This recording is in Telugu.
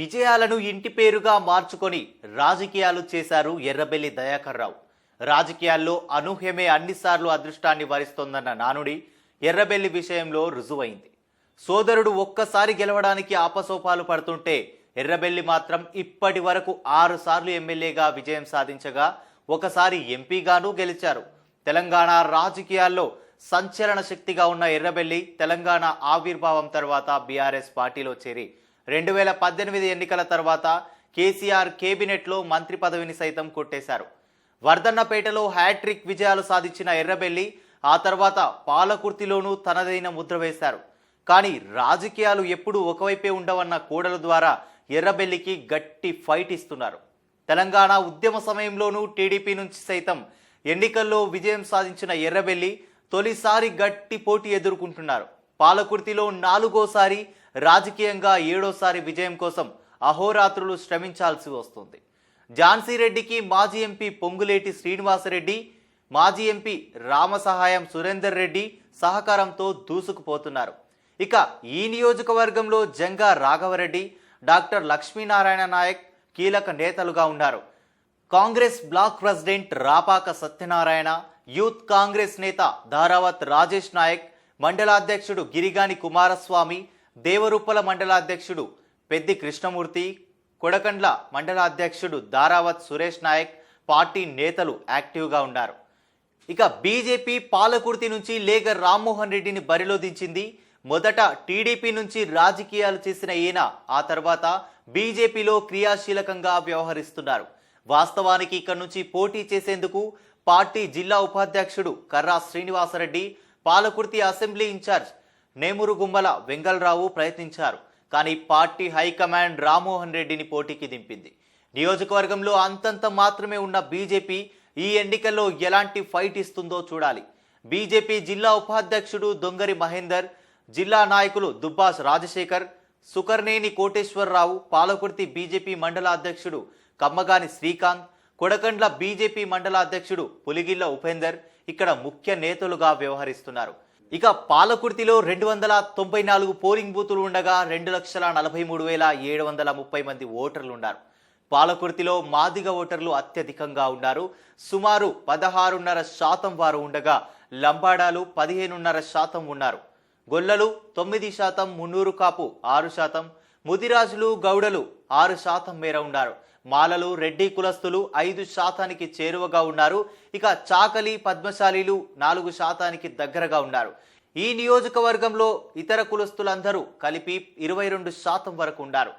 విజయాలను ఇంటి పేరుగా మార్చుకొని రాజకీయాలు చేశారు ఎర్రబెల్లి దయాకర్ రావు రాజకీయాల్లో అనూహ్యమే అన్నిసార్లు అదృష్టాన్ని వరిస్తోందన్న నానుడి ఎర్రబెల్లి విషయంలో రుజువైంది. సోదరుడు ఒక్కసారి గెలవడానికి ఆపసోపాలు పడుతుంటే ఎర్రబెల్లి మాత్రం ఇప్పటి వరకు ఆరుసార్లు ఎమ్మెల్యేగా విజయం సాధించగా ఒకసారి ఎంపీగానూ గెలిచారు. తెలంగాణ రాజకీయాల్లో సంచలన శక్తిగా ఉన్న ఎర్రబెల్లి తెలంగాణ ఆవిర్భావం తర్వాత బీఆర్ఎస్ పార్టీలో చేరి రెండు వేల పద్దెనిమిది ఎన్నికల తర్వాత కేసీఆర్ కేబినెట్లో మంత్రి పదవిని సైతం కొట్టేశారు. వర్ధన్నపేటలో హ్యాట్రిక్ విజయాలు సాధించిన ఎర్రబెల్లి ఆ తర్వాత పాలకుర్తిలోనూ తనదైన ముద్ర వేశారు. కానీ రాజకీయాలు ఎప్పుడూ ఒకవైపే ఉండవన్న కూడల ద్వారా ఎర్రబెల్లికి గట్టి ఫైట్ ఇస్తున్నారు. తెలంగాణ ఉద్యమ సమయంలోనూ టీడీపీ నుంచి సైతం ఎన్నికల్లో విజయం సాధించిన ఎర్రబెల్లి తొలిసారి గట్టి పోటీ ఎదుర్కొంటున్నారు. పాలకుర్తిలో నాలుగోసారి రాజకీయంగా ఏడోసారి విజయం కోసం అహోరాత్రులు శ్రమించాల్సి వస్తుంది. ఝాన్సీ రెడ్డికి మాజీ ఎంపీ పొంగులేటి శ్రీనివాసరెడ్డి మాజీ ఎంపీ రామసహాయం సురేందర్ రెడ్డి సహకారంతో దూసుకుపోతున్నారు. ఇక ఈ నియోజకవర్గంలో జంగా రాఘవరెడ్డి డాక్టర్ లక్ష్మీనారాయణ నాయక్ కీలక నేతలుగా ఉన్నారు. Congress block president Rapaka Satyanarayana youth Congress నేత ధారావత్ రాజేష్ నాయక్ మండలాధ్యక్షుడు గిరిగాని కుమారస్వామి దేవరూపల మండలాధ్యక్షుడు పెద్ది కృష్ణమూర్తి కొడకండ్ల మండలాధ్యక్షుడు దారావత్ సురేష్ నాయక్ పార్టీ నేతలు యాక్టివ్గా ఉన్నారు. ఇక బీజేపీ పాలకుర్తి నుంచి లేగర్ రామ్మోహన్ రెడ్డిని బరిలో దించింది మొదట టీడీపీ నుంచి రాజకీయాలు చేసిన ఈయన ఆ తర్వాత బీజేపీలో క్రియాశీలకంగా వ్యవహరిస్తున్నారు. వాస్తవానికి ఇక్కడ నుంచి పోటీ చేసేందుకు పార్టీ జిల్లా ఉపాధ్యక్షుడు కర్రా శ్రీనివాసరెడ్డి పాలకుర్తి అసెంబ్లీ ఇన్ఛార్జ్ నేమురు గుమ్మల వెంగళరావు ప్రయత్నించారు కానీ పార్టీ హైకమాండ్ రామ్మోహన్ రెడ్డిని పోటీకి దింపింది. నియోజకవర్గంలో అంతంత మాత్రమే ఉన్న బీజేపీ ఈ ఎన్నికల్లో ఎలాంటి ఫైట్ ఇస్తుందో చూడాలి. బీజేపీ జిల్లా ఉపాధ్యక్షుడు దొంగరి మహేందర్ జిల్లా నాయకులు దుబ్బాస్ రాజశేఖర్ సుకర్నేని కోటేశ్వరరావు పాలకుర్తి బీజేపీ మండల అధ్యక్షుడు కమ్మగాని శ్రీకాంత్ కొడకండ్ల బీజేపీ మండల అధ్యక్షుడు పులిగిల్ల ఉపేందర్ ఇక్కడ ముఖ్య నేతలుగా వ్యవహరిస్తున్నారు. ఇక పాలకుర్తిలో రెండు వందల తొంభై నాలుగు పోలింగ్ బూతులు ఉండగా రెండు లక్షల నలభై మూడు వేల ఏడు వందల ముప్పై మంది ఓటర్లు ఉన్నారు. పాలకుర్తిలో మాదిగ ఓటర్లు అత్యధికంగా ఉన్నారు. సుమారు పదహారున్నర శాతం వారు ఉండగా లంబాడాలు పదిహేనున్నర శాతం ఉన్నారు. గొల్లలు తొమ్మిది శాతం మున్నూరు కాపు ఆరు శాతం ముదిరాజులు గౌడలు ఆరు శాతం మేర ఉన్నారు. మాలలు రెడ్డి కులస్తులు ఐదు శాతానికి చేరువగా ఉన్నారు. ఇక చాకలి పద్మశాలీలు నాలుగు శాతానికి దగ్గరగా ఉన్నారు. ఈ నియోజకవర్గంలో ఇతర కులస్తులందరూ కలిపి ఇరవై రెండు శాతం వరకు ఉన్నారు.